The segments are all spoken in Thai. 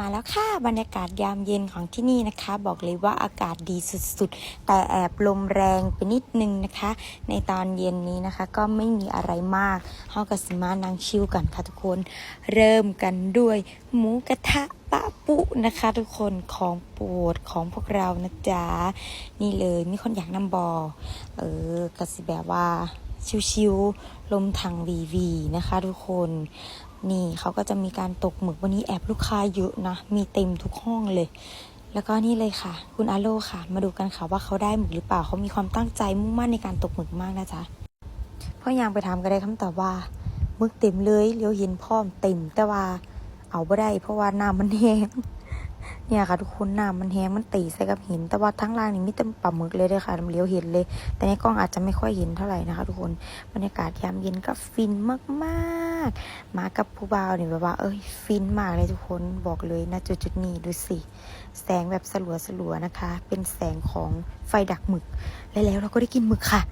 มาแล้วค่ะบรรยากาศยามเย็นของที่นี่นะคะ บอกเลยว่าอากาศดีสุดๆ แต่แอบลมแรงไปนิดนึงนะคะ ในตอนเย็นนี้นะคะ ก็ไม่มีอะไรมากเฮากับสิมานางชิวกันค่ะทุกคน เริ่มกันด้วยหมูกระทะปะปุนะคะทุกคนของโปรดของพวกเรานะจ๊ะนี่เลยมีคนอยากนำบอเออกสิแบบว่า ชิวๆลมทางวีวีนะคะทุกคนนี่เขาก็จะมีการตกหมึกวันนี้แอบลูกค้าเยอะนะ มีเต็มทุกห้องเลย แล้วก็นี่เลยค่ะ คุณอาโลค่ะ มาดูกันค่ะว่าเขาได้หมึกหรือเปล่าเขามีความตั้งใจมุ่งมั่นในการตกหมึกมากนะจ๊ะพราะยังไปทำก็ได้คำตอบว่าหมึกเต็มเลยเลี้ยวเห็นพร้อมเต็มแต่ว่าเอาไม่ได้ เพราะว่าน้ำมันแห้ง เนี่ยค่ะทุกคนน้ำมันแห้งมันตีใส่กับหิน แต่ว่าทั้งล่างนี่มีแต่ปลาหมึกเลยเด้ค่ะเลี้ยวเห็นเลย แต่ในกล้องอาจจะไม่ค่อยเห็นเท่าไหร่นะคะ ทุกคนบรรยากาศยามเย็นก็ฟินมากๆ มากับผู้บ่าวเนี่ยแบบว่าเอ้ยฟินมากเลยทุกคนบอกเลยนะจุดจุดๆนี้ดูสิ แสงแบบสลัวสลัวๆนะคะ เป็นแสงของไฟดักหมึกและแล้วเราก็ได้กินหมึกค่ะ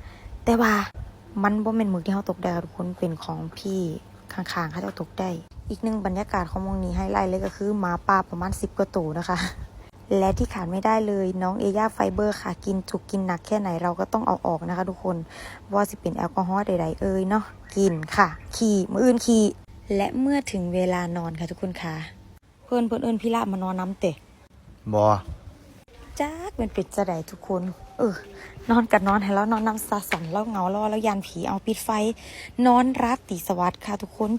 แต่ว่ามันบ่เป็นหมึกที่เขาตกได้ค่ทุกคนเป็นของพี่ ข้างๆเขาจะตกได้ อีกหนึ่งบรรยากาศของมองนี้ให้ไล่เลยก็คือหมาป่าประมาณสิบกว่าตัวนะคะ และที่ขาดไม่ได้เลยน้องเอย่าไฟเบอร์ค่ะกินจุกกินหนักแค่ไหนเราก็ต้องเอาออกนะคะทุกคนว่าสิเป็นแอลกอฮอล์ใดๆเอ่ยเนาะกินค่ะ ขี่มืออื่นขี่และเมื่อถึงเวลานอนค่ะทุกคนค่ะ เพื่อนเพื่อนเอิญพี่ลาบมานอนน้ำเตะบอจ้าเป็นเป็ดจะไดทุกคน เออ นอนกับนอนให้แล้วนอนน้ำซาสันแล้วเงาล่อแล้วยันผีเอาปิดไฟ นอนรับตีสวัสดิ์ค่ะทุกคน